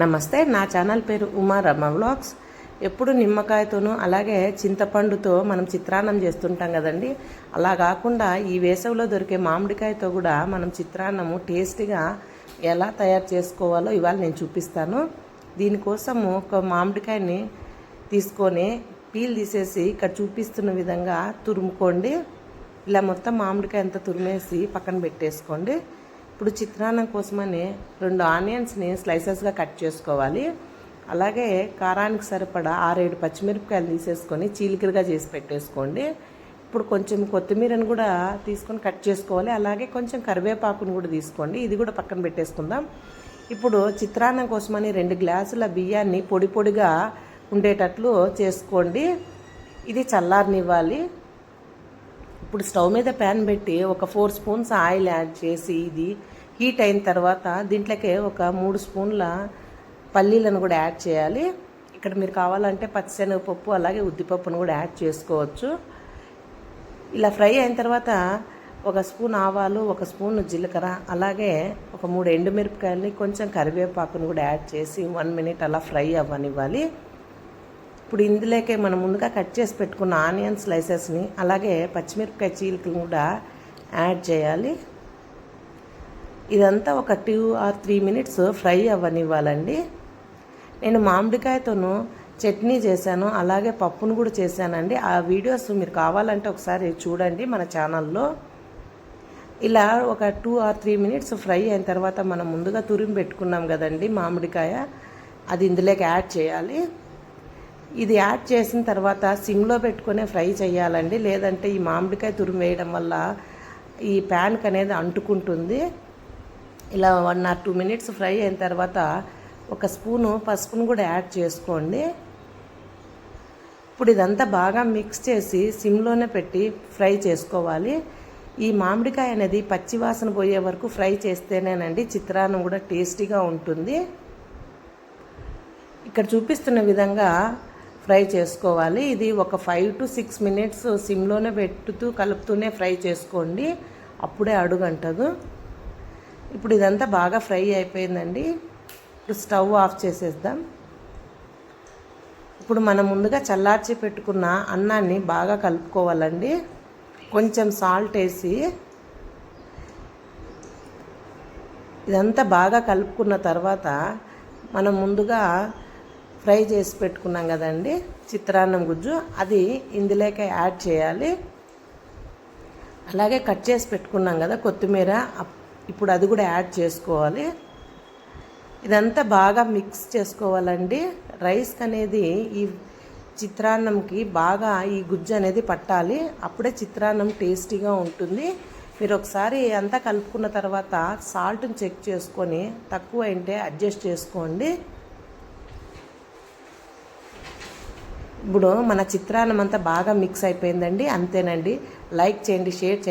నమస్తే నా ఛానల్ పేరు ఉమా రమ వ్లాగ్స్. ఎప్పుడు నిమ్మకాయతోనూ అలాగే చింతపండుతో మనం చిత్రాన్నం చేస్తుంటాం కదండి. అలా కాకుండా ఈ వేసవిలో దొరికే మామిడికాయతో కూడా మనం చిత్రాన్నము టేస్టీగా ఎలా తయారు చేసుకోవాలో ఇవాళ నేను చూపిస్తాను. దీనికోసము ఒక మామిడికాయని తీసుకొని పీల్ తీసేసి ఇక్కడ చూపిస్తున్న విధంగా తురుముకోండి. ఇలా మొత్తం మామిడికాయ అంతా తురిమేసి పక్కన పెట్టేసుకోండి. ఇప్పుడు చిత్రాన్నం కోసమని రెండు ఆనియన్స్ని స్లైసెస్గా కట్ చేసుకోవాలి. అలాగే కారానికి సరిపడా ఆరేడు పచ్చిమిరపకాయలు తీసేసుకొని చీలికలుగా చేసి పెట్టేసుకోండి. ఇప్పుడు కొంచెం కొత్తిమీరని కూడా తీసుకొని కట్ చేసుకోవాలి. అలాగే కొంచెం కరివేపాకును కూడా తీసుకోండి. ఇది కూడా పక్కన పెట్టేసుకుందాం. ఇప్పుడు చిత్రాన్నం కోసమని రెండు గ్లాసుల బియ్యాన్ని పొడి పొడిగా ఉండేటట్లు చేసుకోండి. ఇది చల్లారనివ్వాలి. ఇప్పుడు స్టవ్ మీద ప్యాన్ పెట్టి ఒక ఫోర్ స్పూన్స్ ఆయిల్ యాడ్ చేసి ఇది హీట్ అయిన తర్వాత దీంట్లోకి ఒక మూడు స్పూన్ల పల్లీలను కూడా యాడ్ చేయాలి. ఇక్కడ మీరు కావాలంటే పచ్చిశనగపప్పు అలాగే ఉద్దిపప్పును కూడా యాడ్ చేసుకోవచ్చు. ఇలా ఫ్రై అయిన తర్వాత ఒక స్పూన్ ఆవాలు ఒక స్పూన్ జీలకర్ర అలాగే ఒక మూడు ఎండుమిరపకాయలని కొంచెం కరివేపాకును కూడా యాడ్ చేసి వన్ మినిట్ అలా ఫ్రై అవ్వనివ్వాలి. ఇప్పుడు ఇందులోకే మనం ముందుగా కట్ చేసి పెట్టుకున్న ఆనియన్ స్లైసెస్ని అలాగే పచ్చిమిరపకాయ చీలికలు కూడా యాడ్ చేయాలి. ఇదంతా ఒక two or three minutes fry అవ్వనివ్వాలండి. నేను మామిడికాయతోను చట్నీ చేశాను అలాగే పప్పును కూడా చేశానండి. ఆ వీడియోస్ మీరు కావాలంటే ఒకసారి చూడండి మన ఛానల్లో. ఇలా ఒక two or three minutes fry అయిన తర్వాత మనం ముందుగా తురిమి పెట్టుకున్నాం కదండి మామిడికాయ అది ఇందులోకి యాడ్ చేయాలి. ఇది యాడ్ చేసిన తర్వాత సిమ్లో పెట్టుకునే ఫ్రై చేయాలండి. లేదంటే ఈ మామిడికాయ తురిమి వేయడం వల్ల ఈ ప్యాన్కి అనేది అంటుకుంటుంది. ఇలా one or two minutes fry అయిన తర్వాత ఒక స్పూను పసుపును కూడా యాడ్ చేసుకోండి. ఇప్పుడు ఇదంతా బాగా మిక్స్ చేసి సిమ్లోనే పెట్టి ఫ్రై చేసుకోవాలి. ఈ మామిడికాయ అనేది పచ్చివాసన పోయే వరకు ఫ్రై చేస్తేనేనండి చిత్రాన్నం కూడా టేస్టీగా ఉంటుంది. ఇక్కడ చూపిస్తున్న విధంగా ఫ్రై చేసుకోవాలి. ఇది ఒక ఫైవ్ టు సిక్స్ మినిట్స్ సిమ్లోనే పెట్టుతూ కలుపుతూనే ఫ్రై చేసుకోండి. అప్పుడే అడుగంటదు. ఇప్పుడు ఇదంతా బాగా ఫ్రై అయిపోయిందండి. ఇప్పుడు స్టవ్ ఆఫ్ చేసేద్దాం. ఇప్పుడు మనం ముందుగా చల్లార్చి పెట్టుకున్న అన్నాన్ని బాగా కలుపుకోవాలండి. కొంచెం సాల్ట్ వేసి ఇదంతా బాగా కలుపుకున్న తర్వాత మనం ముందుగా ఫ్రై చేసి పెట్టుకున్నాం కదండి చిత్రాన్నం గుజ్జు. అది ఇందులోకి యాడ్ చేయాలి. అలాగే కట్ చేసి పెట్టుకున్నాం కదా కొత్తిమీర ఇప్పుడు అది కూడా యాడ్ చేసుకోవాలి. ఇదంతా బాగా మిక్స్ చేసుకోవాలండి. రైస్ అనేది ఈ చిత్రాన్నంకి బాగా ఈ గుజ్జు అనేది పట్టాలి. అప్పుడే చిత్రాన్నం టేస్టీగా ఉంటుంది. మీరు ఒకసారి అంతా కలుపుకున్న తర్వాత సాల్ట్ని చెక్ చేసుకొని తక్కువ అయింటే అడ్జస్ట్ చేసుకోండి. ఇప్పుడు మన చిత్రాన్నం అంతా బాగా మిక్స్ అయిపోయిందండి. అంతేనండి. లైక్ చేయండి షేర్ చేయండి.